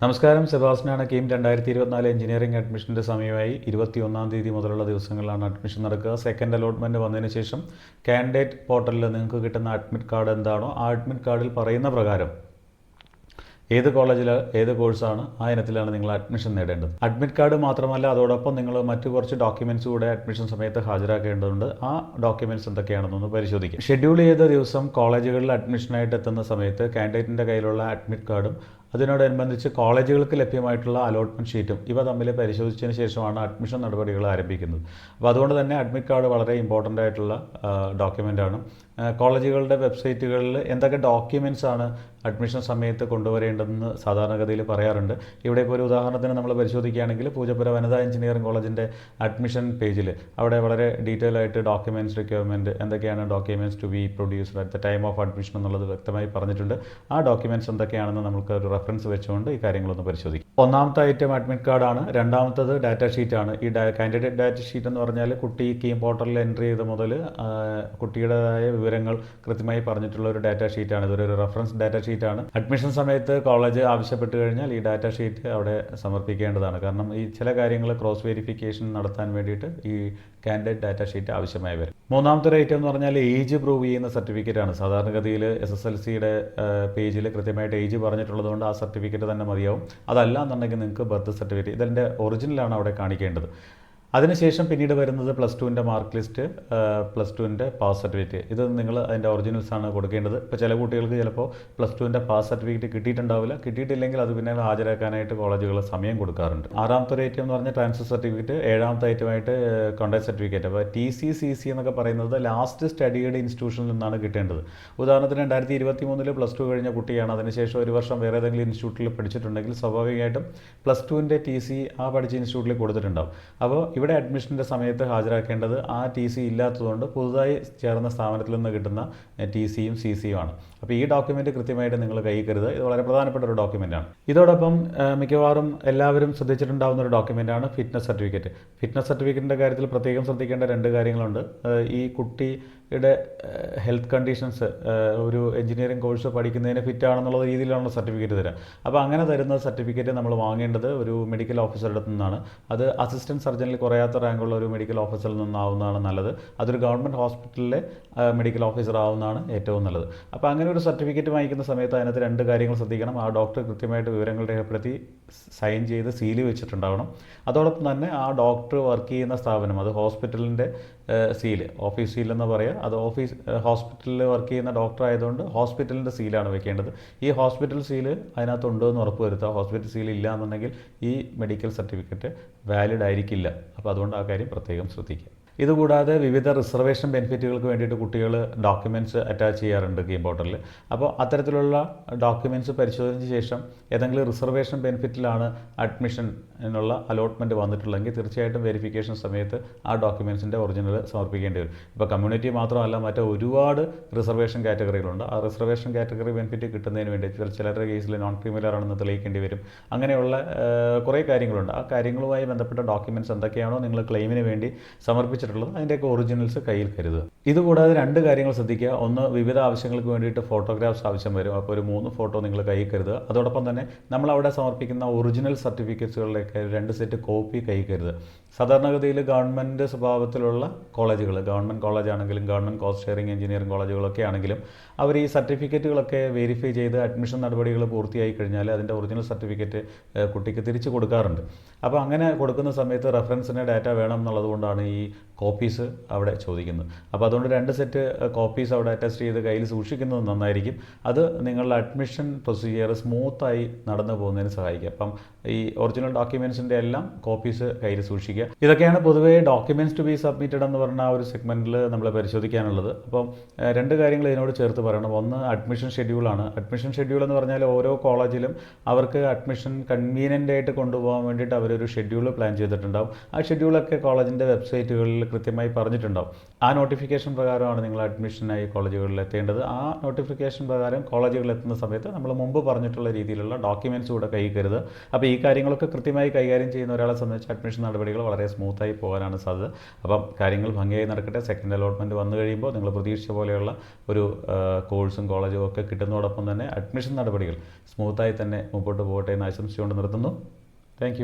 നമസ്കാരം സെബാസ്റ്റിനാണ് കീം രണ്ടായിരത്തി ഇരുപത്തിനാല് എഞ്ചിനീയറിംഗ് അഡ്മിഷന്റെ സമയമായി ഇരുപത്തിയൊന്നാം തീയതി മുതലുള്ള ദിവസങ്ങളിലാണ് അഡ്മിഷൻ നടക്കുക. സെക്കൻഡ് അലോട്ട്മെന്റ് വന്നതിന് ശേഷം കാൻഡിഡേറ്റ് പോർട്ടലിൽ നിങ്ങൾക്ക് കിട്ടുന്ന അഡ്മിറ്റ് കാർഡ് എന്താണോ ആ അഡ്മിറ്റ് കാർഡിൽ പറയുന്ന പ്രകാരം ഏത് കോളേജിൽ ഏത് കോഴ്സാണ് ആ ഇനത്തിലാണ് നിങ്ങൾ അഡ്മിഷൻ നേടേണ്ടത്. അഡ്മിറ്റ് കാർഡ് മാത്രമല്ല അതോടൊപ്പം നിങ്ങൾ മറ്റു കുറച്ച് ഡോക്യുമെന്റ്സ് കൂടെ അഡ്മിഷൻ സമയത്ത് ഹാജരാക്കേണ്ടതുണ്ട്. ആ ഡോക്യുമെന്റ്സ് എന്തൊക്കെയാണെന്നൊന്ന് പരിശോധിക്കും. ഷെഡ്യൂൾ ചെയ്ത ദിവസം കോളേജുകളിൽ അഡ്മിഷനായിട്ട് എത്തുന്ന സമയത്ത് കാൻഡിഡേറ്റിന്റെ കയ്യിലുള്ള അഡ്മിറ്റ് കാർഡും അതിനോടനുബന്ധിച്ച് കോളേജുകൾക്ക് ലഭ്യമായിട്ടുള്ള അലോട്ട്മെന്റ് ഷീറ്റും ഇവ തമ്മിൽ പരിശോധിച്ചതിന് ശേഷമാണ് അഡ്മിഷൻ നടപടികൾ ആരംഭിക്കുന്നത്. അപ്പോൾ അതുകൊണ്ട് തന്നെ അഡ്മിറ്റ് കാർഡ് വളരെ ഇമ്പോർട്ടന്റ് ആയിട്ടുള്ള ഡോക്യുമെന്റാണ് കോളേജുകളുടെ വെബ്സൈറ്റുകളിൽ എന്തൊക്കെ ഡോക്യുമെന്റ്സ് ആണ് അഡ്മിഷൻ സമയത്ത് കൊണ്ടുവരേണ്ടതെന്ന് സാധാരണഗതിയിൽ പറയാറുണ്ട്. ഇവിടെ ഇപ്പോൾ ഒരു ഉദാഹരണത്തിന് നമ്മൾ പരിശോധിക്കുകയാണെങ്കിൽ പൂജപ്പുര വനിതാ എഞ്ചിനീയറിംഗ് കോളേജിന്റെ അഡ്മിഷൻ പേജിൽ അവിടെ വളരെ ഡീറ്റെയിൽ ആയിട്ട് ഡോക്യുമെന്റ്സ് റിക്വയർമെന്റ് എന്തൊക്കെയാണ് documents to be produced at the time of admission എന്നുള്ളത് വ്യക്തമായി പറഞ്ഞിട്ടുണ്ട്. ആ ഡോക്യുമെന്റ്സ് എന്തൊക്കെയാണെന്ന് നമുക്ക് ഒരു റെഫറൻസ് വെച്ചുകൊണ്ട് ഈ കാര്യങ്ങളൊന്ന് പരിശോധിക്കും. ഒന്നാമത്തെ ഐറ്റം അഡ്മിറ്റ് കാർഡാണ് രണ്ടാമത്തത് ഡാറ്റ ഷീറ്റാണ് ഈ കാൻഡിഡേറ്റ് ഡാറ്റ ഷീറ്റ് എന്ന് പറഞ്ഞാൽ കുട്ടി കീം പോർട്ടലിൽ എൻട്രി ചെയ്ത മുതൽ കുട്ടിയുടേതായ വിവരങ്ങൾ കൃത്യമായി പറഞ്ഞിട്ടുള്ള ഒരു ഡാറ്റ ഷീറ്റാണ് ഇതൊരു റെഫറൻസ് ഡാറ്റ ഷീറ്റാണ് അഡ്മിഷൻ സമയത്ത് കോളേജ് ആവശ്യപ്പെട്ട് കഴിഞ്ഞാൽ ഈ ഡാറ്റ ഷീറ്റ് അവിടെ സമർപ്പിക്കേണ്ടതാണ്. കാരണം ഈ ചില കാര്യങ്ങൾ ക്രോസ് വെരിഫിക്കേഷൻ നടത്താൻ വേണ്ടിയിട്ട് ഈ കാൻഡിഡേറ്റ് ഡാറ്റ ഷീറ്റ് ആവശ്യമായി വരും. മൂന്നാമത്തെ ഒരു ഐറ്റം എന്ന് പറഞ്ഞാൽ ഏജ് പ്രൂവ് ചെയ്യുന്ന സർട്ടിഫിക്കറ്റ് ആണ്. സാധാരണഗതിയിൽ എസ് എസ് എൽ സിയുടെ പേജിൽ കൃത്യമായിട്ട് ഏജ് പറഞ്ഞിട്ടുള്ളതുകൊണ്ട് ആ സർട്ടിഫിക്കറ്റ് തന്നെ മതിയാവും. അതല്ല എന്നുണ്ടെങ്കിൽ നിങ്ങൾക്ക് ബർത്ത് സർട്ടിഫിക്കറ്റ് ഇതിന്റെ ഒറിജിനലാണ് അവിടെ കാണിക്കേണ്ടത്. അതിനുശേഷം പിന്നീട് വരുന്നത് പ്ലസ് ടുവിന്റെ മാർക്ക് ലിസ്റ്റ് പ്ലസ് ടുവിന്റെ പാസ് സർട്ടിഫിക്കറ്റ് ഇത് നിങ്ങൾ അതിന്റെ ഒറിജിനൽസ് ആണ് കൊടുക്കേണ്ടത്. ഇപ്പോൾ ചില കുട്ടികൾക്ക് ചിലപ്പോൾ പ്ലസ് ടുവിന്റെ പാസ് സർട്ടിഫിക്കറ്റ് കിട്ടിയിട്ടുണ്ടാവില്ല. കിട്ടിയിട്ടില്ലെങ്കിൽ അത് പിന്നെ ഹാജരാക്കാനായിട്ട് കോളേജുകൾ സമയം കൊടുക്കാറുണ്ട്. ആറാമത്തെ ഒരു ഐറ്റം എന്ന് പറഞ്ഞാൽ ട്രാൻസ്ഫർ സർട്ടിഫിക്കറ്റ് ഏഴാമത്തെ ഐറ്റമായിട്ട് കോണ്ടാക്ട് സർട്ടിഫിക്കറ്റ് അപ്പോൾ ടി സി സി സി എന്നൊക്കെ പറയുന്നത് ലാസ്റ്റ് സ്റ്റഡിയുടെ ഇൻസ്റ്റിറ്റ്യൂഷനിൽ നിന്നാണ് കിട്ടേണ്ടത്. ഉദാഹരണത്തിന് രണ്ടായിരത്തി ഇരുപത്തി മൂന്നിൽ പ്ലസ് ടു കഴിഞ്ഞ കുട്ടിയാണ്. അതിനുശേഷം ഒരു വർഷം വേറെ ഏതെങ്കിലും ഇൻസ്റ്റിറ്റ്യൂട്ടിൽ പഠിച്ചിട്ടുണ്ടെങ്കിൽ സ്വാഭാവികമായിട്ടും പ്ലസ് ടുവിന്റെ ടി സി ആ പഠിച്ച ഇൻസ്റ്റിറ്റ്യൂട്ടിൽ കൊടുത്തിട്ടുണ്ടാവും. അപ്പോൾ ഇവിടെ അഡ്മിഷന്റെ സമയത്ത് ഹാജരാക്കേണ്ടത് ആ ടി സി ഇല്ലാത്തതുകൊണ്ട് പുതുതായി ചേർന്ന സ്ഥാപനത്തിൽ നിന്ന് കിട്ടുന്ന ടി സിയും സി സിയും ആണ്. അപ്പോൾ ഈ ഡോക്യുമെന്റ് കൃത്യമായിട്ട് നിങ്ങൾ കൈ കരുതുക. ഇത് വളരെ പ്രധാനപ്പെട്ട ഒരു ഡോക്യുമെന്റാണ് ഇതോടൊപ്പം മിക്കവാറും എല്ലാവരും ശ്രദ്ധിച്ചിട്ടുണ്ടാകുന്ന ഒരു ഡോക്യുമെന്റാണ് ഫിറ്റ്നസ് സർട്ടിഫിക്കറ്റ് ഫിറ്റ്നസ് സർട്ടിഫിക്കറ്റിന്റെ കാര്യത്തിൽ പ്രത്യേകം ശ്രദ്ധിക്കേണ്ട രണ്ട് കാര്യങ്ങളുണ്ട്. ഈ കുട്ടി യുടെ ഹെൽത്ത് കണ്ടീഷൻസ് ഒരു എഞ്ചിനീയറിംഗ് കോഴ്സ് പഠിക്കുന്നതിന് ഫിറ്റ് ആണെന്നുള്ള രീതിയിലാണ് സർട്ടിഫിക്കറ്റ് തരാം. അപ്പോൾ അങ്ങനെ തരുന്ന സർട്ടിഫിക്കറ്റ് നമ്മൾ വാങ്ങേണ്ടത് ഒരു മെഡിക്കൽ ഓഫീസറുടെ നിന്നാണ് അത് അസിസ്റ്റന്റ് സർജനിൽ കുറയാത്ത റാങ്കുള്ള ഒരു മെഡിക്കൽ ഓഫീസറിൽ നിന്നാവുന്നതാണ് നല്ലത്. അതൊരു ഗവൺമെന്റ് ഹോസ്പിറ്റലിലെ മെഡിക്കൽ ഓഫീസർ ആവുന്നതാണ് ഏറ്റവും നല്ലത്. അപ്പോൾ അങ്ങനെ ഒരു സർട്ടിഫിക്കറ്റ് വാങ്ങിക്കുന്ന സമയത്ത് അതിനകത്ത് രണ്ട് കാര്യങ്ങൾ ശ്രദ്ധിക്കണം. ആ ഡോക്ടർ കൃത്യമായിട്ട് വിവരങ്ങൾ രേഖപ്പെടുത്തി സൈൻ ചെയ്ത് സീൽ വെച്ചിട്ടുണ്ടാവണം. അതോടൊപ്പം തന്നെ ആ ഡോക്ടർ വർക്ക് ചെയ്യുന്ന സ്ഥാപനം അത് ഹോസ്പിറ്റലിന്റെ സീൽ ഓഫീസ് സീൽ എന്ന് പറയുക അത് ഓഫീസ് ഹോസ്പിറ്റലിൽ വർക്ക് ചെയ്യുന്ന ഡോക്ടർ ആയതുകൊണ്ട് ഹോസ്പിറ്റലിന്റെ സീലാണ് വെക്കേണ്ടത്. ഈ ഹോസ്പിറ്റൽ സീൽ അതിനകത്ത് ഉണ്ടോ എന്ന് ഉറപ്പ് വരുത്തുക ഹോസ്പിറ്റൽ സീൽ ഇല്ല എന്നുണ്ടെങ്കിൽ ഈ മെഡിക്കൽ സർട്ടിഫിക്കറ്റ് വാലിഡ് ആയിരിക്കില്ല. അപ്പോൾ അതുകൊണ്ട് ആ കാര്യം പ്രത്യേകം ശ്രദ്ധിക്കുക. ഇതുകൂടാതെ വിവിധ റിസർവേഷൻ ബെനിഫിറ്റുകൾക്ക് വേണ്ടിയിട്ട് കുട്ടികൾ ഡോക്യുമെന്റ്സ് അറ്റാച്ച് ചെയ്യാറുണ്ട് ഗെയിം പോർട്ടലിൽ. അപ്പോൾ അത്തരത്തിലുള്ള ഡോക്യുമെന്റ്സ് പരിശോധിച്ച ശേഷം ഏതെങ്കിലും റിസർവേഷൻ ബെനിഫിറ്റിലാണ് അഡ്മിഷൻ എന്നുള്ള അലോട്ട്മെന്റ് വന്നിട്ടുള്ളതെങ്കിൽ തീർച്ചയായിട്ടും വെരിഫിക്കേഷൻ സമയത്ത് ആ ഡോക്യുമെന്റ്സിന്റെ ഒറിജിനൽ സമർപ്പിക്കേണ്ടി വരും. ഇപ്പോൾ കമ്മ്യൂണിറ്റി മാത്രമല്ല മറ്റ് ഒരുപാട് റിസർവേഷൻ കാറ്റഗറികളുണ്ട്. ആ റിസർവേഷൻ കാറ്റഗറി ബെനിഫിറ്റ് കിട്ടുന്നതിന് വേണ്ടി ചില ചിലരുടെ കേസിൽ നോൺ ക്രിമിനൽ ആണെന്ന് തെളിയിക്കേണ്ടി വരും. അങ്ങനെയുള്ള കുറേ കാര്യങ്ങളുണ്ട്. ആ കാര്യങ്ങളുമായി ബന്ധപ്പെട്ട ഡോക്യുമെന്റ്സ് എന്തൊക്കെയാണോ നിങ്ങൾ ക്ലെയിമിന് വേണ്ടി സമർപ്പിച്ച വെച്ചിട്ടുള്ളത് അതിന്റെയൊക്കെ ഒറിജിനൽസ് കയ്യിൽ കരുതുക. ഇതുകൂടാതെ രണ്ട് കാര്യങ്ങൾ ശ്രദ്ധിക്കുക. ഒന്ന് വിവിധ ആവശ്യങ്ങൾക്ക് വേണ്ടിയിട്ട് ഫോട്ടോഗ്രാഫ്സ് ആവശ്യം വരും. അപ്പോൾ ഒരു മൂന്ന് ഫോട്ടോ നിങ്ങൾ കയ്യിൽ കരുതുക. അതോടൊപ്പം തന്നെ നമ്മൾ അവിടെ സമർപ്പിക്കുന്ന ഒറിജിനൽ സർട്ടിഫിക്കറ്റ്സുകളിലേക്ക് രണ്ട് സെറ്റ് കോപ്പി കയ്യിൽ കരുതുക. സാധാരണഗതിയിൽ ഗവൺമെന്റ് സ്വഭാവത്തിലുള്ള കോളേജുകൾ ഗവൺമെന്റ് കോളേജ് ആണെങ്കിലും ഗവൺമെന്റ് കോസ്റ്റ് ഷെയറിംഗ് എഞ്ചിനീയറിംഗ് കോളേജുകളൊക്കെ ആണെങ്കിലും അവർ ഈ സർട്ടിഫിക്കറ്റുകളൊക്കെ വെരിഫൈ ചെയ്ത് അഡ്മിഷൻ നടപടികൾ പൂർത്തിയായി കഴിഞ്ഞാൽ അതിന്റെ ഒറിജിനൽ സർട്ടിഫിക്കറ്റ് കുട്ടിക്ക് തിരിച്ചു കൊടുക്കാറുണ്ട്. അപ്പോൾ അങ്ങനെ കൊടുക്കുന്ന സമയത്ത് റെഫറൻസിന് ഡാറ്റ വേണം എന്നുള്ളത് കൊണ്ടാണ് ഈ കോപ്പീസ് അവിടെ ചോദിക്കുന്നത് അപ്പോൾ അതുകൊണ്ട് രണ്ട് സെറ്റ് കോപ്പീസ് അവിടെ അറ്റസ്റ്റ് ചെയ്ത് കയ്യിൽ സൂക്ഷിക്കുന്നത് നന്നായിരിക്കും. അത് നിങ്ങളുടെ അഡ്മിഷൻ പ്രൊസീജിയർ സ്മൂത്തായി നടന്നു പോകുന്നതിന് സഹായിക്കും. അപ്പം ഈ ഒറിജിനൽ ഡോക്യുമെൻസിന്റെ എല്ലാം കോപ്പീസ് കയ്യിൽ സൂക്ഷിക്കുക. ഇതൊക്കെയാണ് പൊതുവേ ഡോക്യുമെന്റ്സ് ടു ബി സബ്മിറ്റഡ് എന്ന് പറഞ്ഞ ആ ഒരു സെഗ്മെന്റിൽ നമ്മൾ പരിശോധിക്കാനുള്ളത്. അപ്പം രണ്ട് കാര്യങ്ങൾ ഇതിനോട് ചേർത്ത് പറയണം. ഒന്ന് അഡ്മിഷൻ ഷെഡ്യൂളാണ് അഡ്മിഷൻ ഷെഡ്യൂൾ എന്ന് പറഞ്ഞാൽ ഓരോ കോളേജിലും അവർക്ക് അഡ്മിഷൻ കൺവീനിയന്റ് ആയിട്ട് കൊണ്ടുപോകാൻ വേണ്ടിയിട്ട് അവരൊരു ഷെഡ്യൂൾ പ്ലാൻ ചെയ്തിട്ടുണ്ടാവും. ആ ഷെഡ്യൂളൊക്കെ കോളേജിന്റെ വെബ്സൈറ്റുകളിൽ കൃത്യമായി പറഞ്ഞിട്ടുണ്ടാവും. ആ നോട്ടിഫിക്കേഷൻ പ്രകാരമാണ് നിങ്ങൾ അഡ്മിഷനായി കോളേജുകളിൽ എത്തേണ്ടത്. ആ നോട്ടിഫിക്കേഷൻ പ്രകാരം കോളേജുകളിൽ എത്തുന്ന സമയത്ത് നമ്മൾ മുമ്പ് പറഞ്ഞിട്ടുള്ള രീതിയിലുള്ള ഡോക്യുമെന്റ്സ് കൂടെ കൈ കരുത് അപ്പോൾ ഈ കാര്യങ്ങളൊക്കെ കൃത്യമായി കൈകാര്യം ചെയ്യുന്ന ഒരാളെ സംബന്ധിച്ച് അഡ്മിഷൻ നടപടികൾ വളരെ സ്മൂത്തായി പോകാനാണ് സാധ്യത. അപ്പം കാര്യങ്ങൾ ഭംഗിയായി നടക്കട്ടെ. സെക്കൻഡ് അലോട്ട്മെന്റ് വന്നു കഴിയുമ്പോൾ നിങ്ങൾ പ്രതീക്ഷിച്ച പോലെയുള്ള ഒരു കോഴ്സും കോളേജും ഒക്കെ കിട്ടുന്നതോടൊപ്പം തന്നെ അഡ്മിഷൻ നടപടികൾ സ്മൂത്തായി തന്നെ മുമ്പോട്ട് പോകട്ടെ എന്ന് ആശംസിച്ചുകൊണ്ട് നിർത്തുന്നു. താങ്ക്